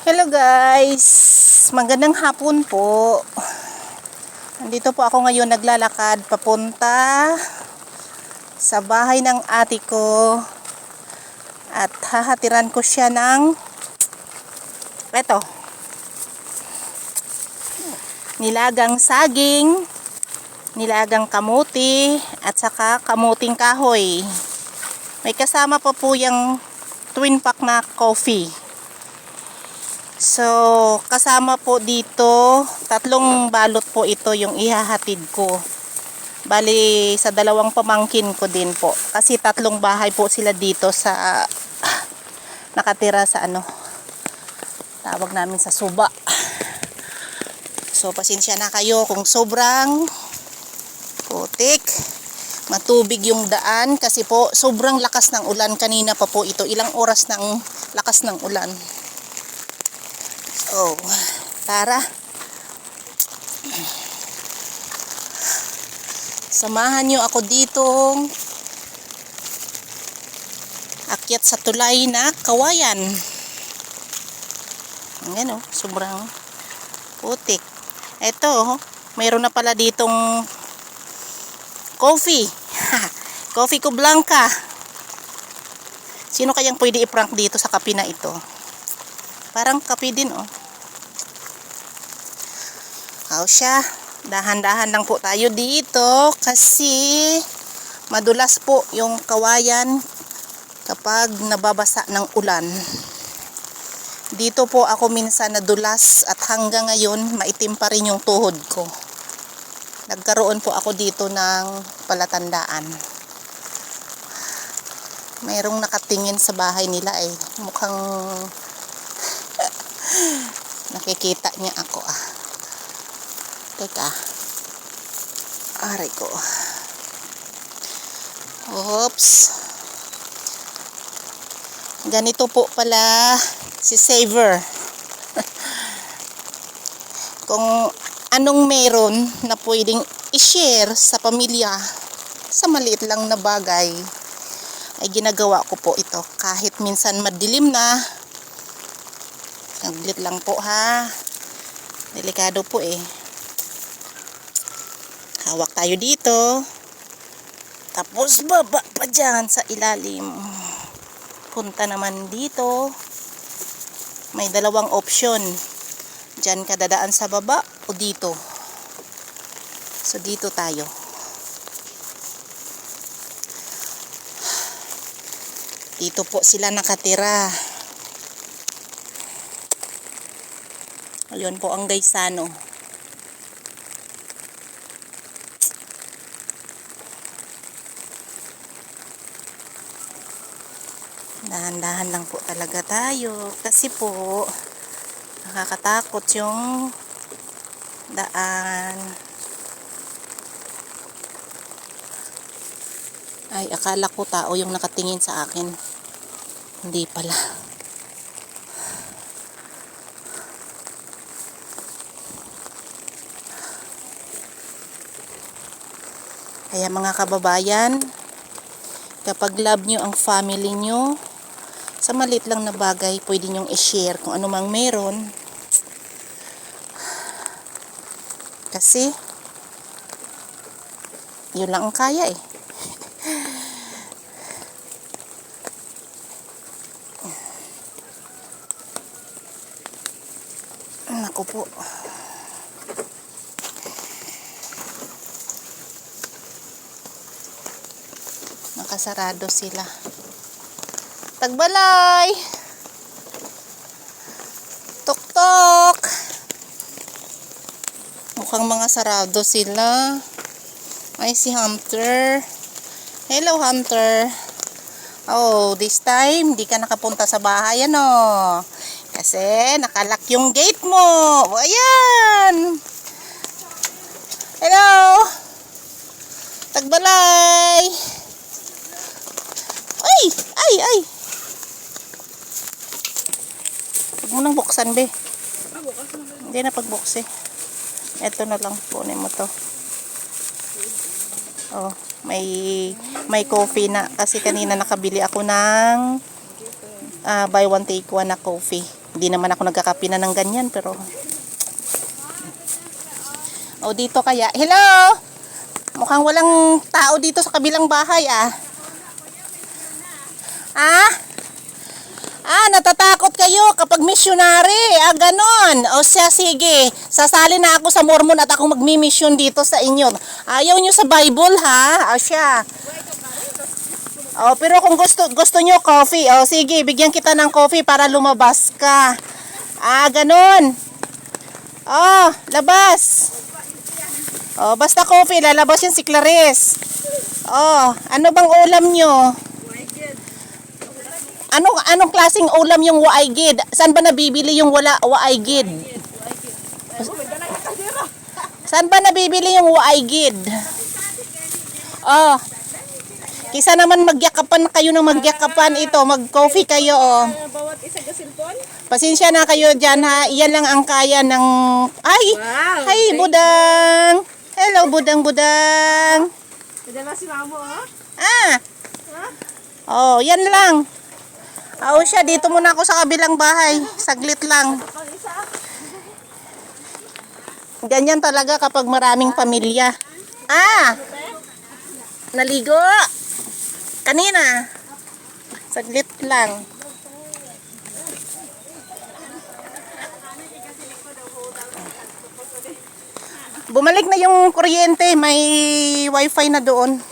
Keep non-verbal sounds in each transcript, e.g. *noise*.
Hello guys! Magandang hapon po. Nandito po ako ngayon naglalakad papunta sa bahay ng ate ko. At hahatiran ko siya ng eto. Nilagang saging, nilagang kamuti, at saka kamuting kahoy. May kasama pa po yung twin pack na coffee. So, kasama po dito, tatlong balot po ito yung ihahatid ko. Bali, sa dalawang pamangkin ko din po. Kasi tatlong bahay po sila dito sa, *laughs* nakatira sa ano, tawag namin sa suba. So, pasensya na kayo kung sobrang putik, matubig yung daan kasi po sobrang lakas ng ulan kanina pa po ito. Ilang oras ng lakas ng ulan. Oh, tara. Samahan nyo ako ditong akyat sa tulay na kawayan. Ayan oh, sobrang putik. Ito, oh, mayroon na pala ditong coffee. *laughs* coffee ko blanca. Sino kayang pwede i-prank dito sa kape na ito? Parang kape din, oh. How siya? Dahan-dahan lang po tayo dito kasi madulas po yung kawayan kapag nababasa ng ulan. Dito po ako minsan nadulas at hanggang ngayon maitim pa rin yung tuhod ko. Nagkaroon po ako dito ng palatandaan. Mayroong nakatingin sa bahay nila eh. Mukhang *laughs* nakikita niya ako ah. Teka. Aray ko. Oops. Ganito po pala si Saver. *laughs* Kung anong meron na pwedeng i-share sa pamilya sa maliit lang na bagay ay ginagawa ko po ito kahit minsan madilim na Naglit lang po ha. Delikado po eh. Hawak tayo dito. Tapos baba pa dyan sa ilalim. Punta naman dito. May dalawang option. Dyan ka dadaan sa baba o dito. So dito tayo. Dito po sila nakatira. Ayun po ang gaysano. Dahan-dahan lang po talaga tayo. Kasi po, nakakatakot yung daan. Ay, akala ko tao yung nakatingin sa akin. Hindi pala. Kaya mga kababayan, kapag love nyo ang family nyo, sa maliit lang na bagay, pwede nyong i-share kung ano mang meron. Kasi, yun lang ang kaya eh. Naku po. Nakasarado sila. Tagbalay! Tok-tok! Mukhang mga sarado sila. Ay, si Hunter. Hello, Hunter. Oh, this time, di ka nakapunta sa bahay, ano? Kasi, nakalak yung gate mo. Ayan! Hello! Tagbalay! Ay! Ay! Ay! Huwag mo nang buksan, be. Hindi na pagbuksi. Ito na lang. Kunin mo to. Oh, may may coffee na kasi kanina nakabili ako ng ah, buy one take one na coffee. Hindi naman ako nagkakapi na ng ganyan, pero... O, dito kaya. Hello! Mukhang walang tao dito sa kabilang bahay, ah. Ah? Ah, natatakot kayo kapag missionary. Ah, ganon. O siya, sige. Sasali na ako sa Mormon at ako magmi-mission dito sa inyo. Ayaw nyo sa Bible, ha? O siya. Oh, pero kung gusto gusto nyo coffee, oh sige, bigyan kita ng coffee para lumabas ka. Ah, ganun. Oh, labas. Oh, basta coffee, lalabas yan si Clarice. Oh, ano bang ulam nyo? Ano anong klaseng ulam yung waigid? Saan ba nabibili yung wala waigid? Saan ba nabibili yung waigid? Oh, Kisa naman magyakapan kayo ng magyakapan ito, mag-coffee kayo oh. Bawat isa cellphone? Pasensya na kayo dyan ha, iyan lang ang kaya ng... Ay! Wow, Hi, Budang! Hello, Budang, Budang! Nadala si Mamo, oh. Ah! Oh, yan lang. Oo siya, dito muna ako sa kabilang bahay. Saglit lang. Ganyan talaga kapag maraming pamilya. Ah! Naligo! Kanina. Saglit lang. Bumalik na yung kuryente. May wifi na doon.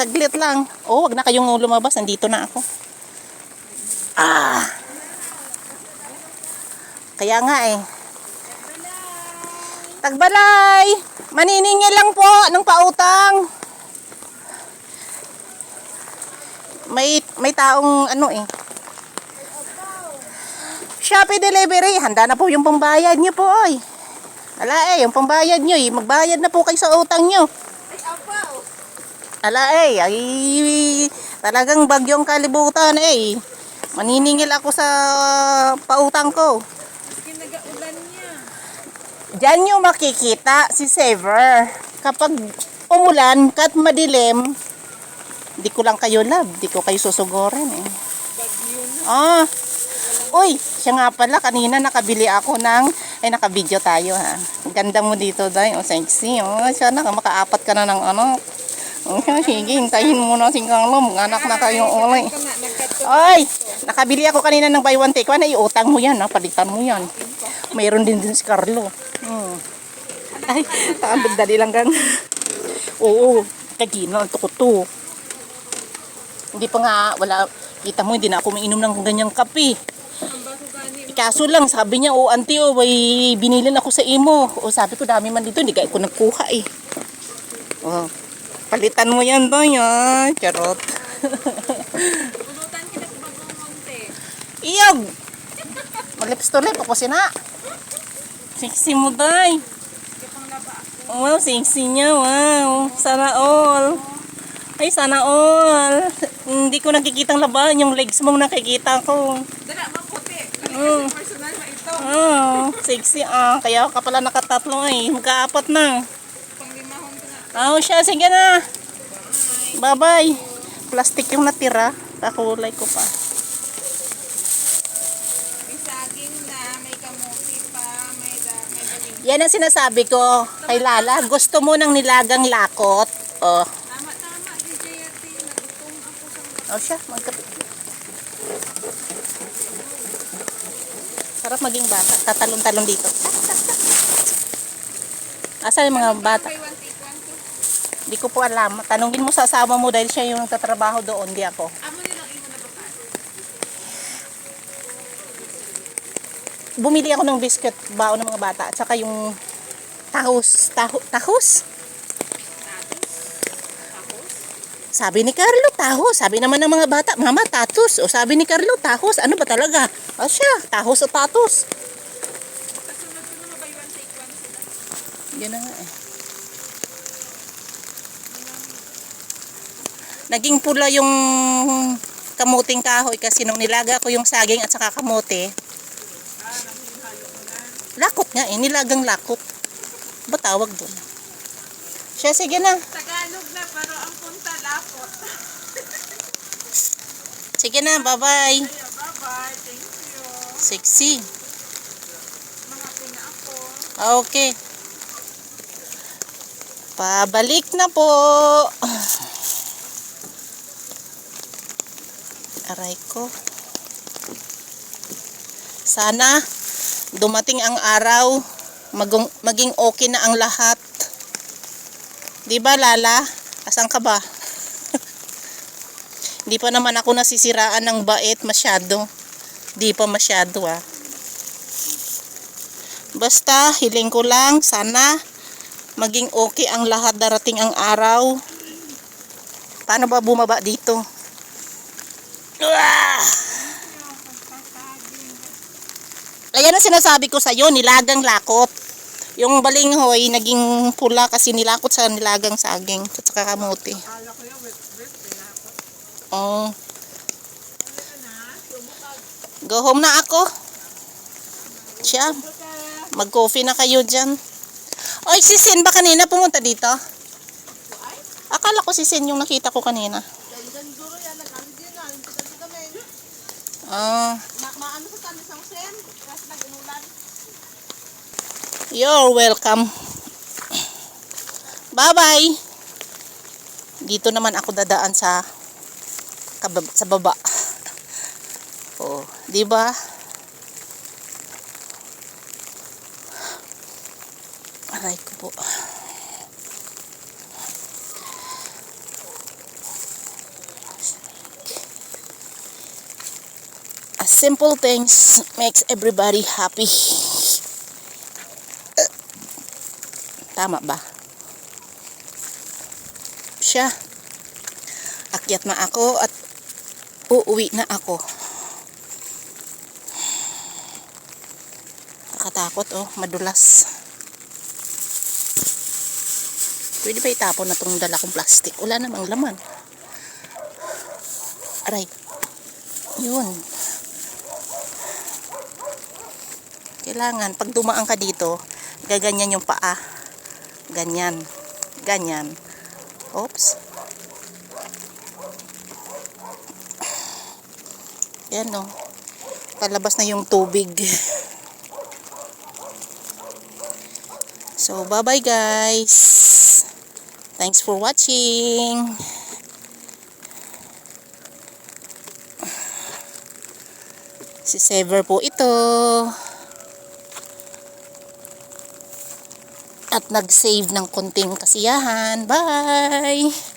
Saglit lang. Oh, wag na kayong lumabas. Nandito na ako. Ah! Kaya nga eh. Tagbalay! Maniningil lang po ng pautang. May may taong ano eh. Shopee delivery, handa na po yung pambayad niyo po oy. Ala eh, yung pambayad niyo eh, magbayad na po kayo sa utang niyo. Oh. Ala eh, ay talagang bagyong kalibutan eh. Maniningil ako sa pautang ko. Kinagaulan niya. Diyan nyo makikita si Saver. Kapag umulan, kat madilim, di ko lang kayo love, di ko kayo susugorin eh. Ah, uy, siya nga pala, kanina nakabili ako ng, ay nakabideo tayo ha. Ganda mo dito, Day. O, sexy. Oh, sana ka makaapat ka na ng ano. Oh, sige, hintayin mo na si Carlo. Anak na kayo uli. Ito na, nagkato. Ay, nakabili ako kanina ng buy one take one. Ay, utang mo yan, ha? palitan mo yan. Mayroon din din si Carlo. Hmm. Ay, ang dali lang gang. Oo, kagina, ito ko to. Hindi pa nga, wala, kita mo, hindi na ako mainom ng ganyang kape. Kaso lang, sabi niya, oh, auntie, oh, may binilin ako sa imo. O, sabi ko, dami man dito, hindi ka ako nagkuha eh. Oh, palitan mo yan, boy, ah. Charot. Pulutan kita sa bagong monte. Iyog! Malips to lip ako sina. Sexy mo, day. Wow, sexy niya. Wow. Sana all. Ay, sana all. Hindi ko nakikitang laban. Yung legs mong nakikita ko. Dala, maputi. Mm. Kasi personal na ito. Oh, sexy ah. Kaya ka pala nakatatlo eh. Magkaapat na. Na. Oh, siya. Sige na. Bye-bye. Plastic yung natira. Kakulay ko pa. Yan ang sinasabi ko kay Lala. Gusto mo ng nilagang lakot? Oh, Tama, tama, DJ Yati. Nagutom ako sa Oh siya, magkape. Sarap maging bata. Tatalon-talon dito. *laughs* Asa yung mga bata? Buy one, take one, two. Hindi ko po alam. Tanungin mo sa asawa mo dahil siya yung nagtatrabaho doon, di ako. Amo nilang imo na bakas. Bumili ako ng biscuit bao ng mga bata at saka yung tahos. Taho, tahos? Sabi ni Carlo, tahos. Sabi naman ng mga bata, mama, tatos. O sabi ni Carlo, tahos. Ano ba talaga? O siya, tahos o tatos. Yun na nga eh. Naging pula yung kamuting kahoy kasi nung nilaga ko yung saging at saka kamote. Lakot nga eh, nilagang lakot. Ba tawag doon? Siya, sige na. Tagalog na, pero ang punta lapot. Sige na, bye-bye. Bye-bye. Thank you. Sexy. Mga pina ako. Okay. Pabalik na po. Aray ko. Sana dumating ang araw, maging, maging okay na ang lahat. Di ba, Lala? Asan ka ba? *laughs* Di pa naman ako nasisiraan ng bait masyado. Di pa masyado ah. Basta, hiling ko lang, sana maging okay ang lahat darating ang araw. Paano ba bumaba dito? Ah! Ayan ang sinasabi ko sa'yo, nilagang lakot. Yung balinghoy, naging pula kasi nilakot sa nilagang saging at saka kamuti. Oh, go home na ako. Siya, mag-coffee na kayo dyan. Oy, si Sin ba kanina pumunta dito? Akala ko si Sin yung nakita ko kanina. Ganyan duro yan. Nakalit yun na. Hindi kasi kami. Ma maano sa tanis ang sen? Kasi nag-inulan. you're welcome. Bye-bye. Dito naman ako dadaan sa sa baba. Oh, 'di ba? Aray ko po. A simple things makes everybody happy. Tama ba? Siya. Akyat na ako at uuwi na ako. Nakatakot oh, madulas. Pwede ba itapon na itong dala kong plastic? Wala namang laman. Aray. Yun. Kailangan, pag dumaan ka dito, gaganyan yung paa. Ganyan. Ganyan. Oops. Yan o. Palabas na yung tubig. *laughs* So, bye-bye guys. Thanks for watching. *sighs* Si Sever po ito. At nag-save ng konting kasiyahan. Bye!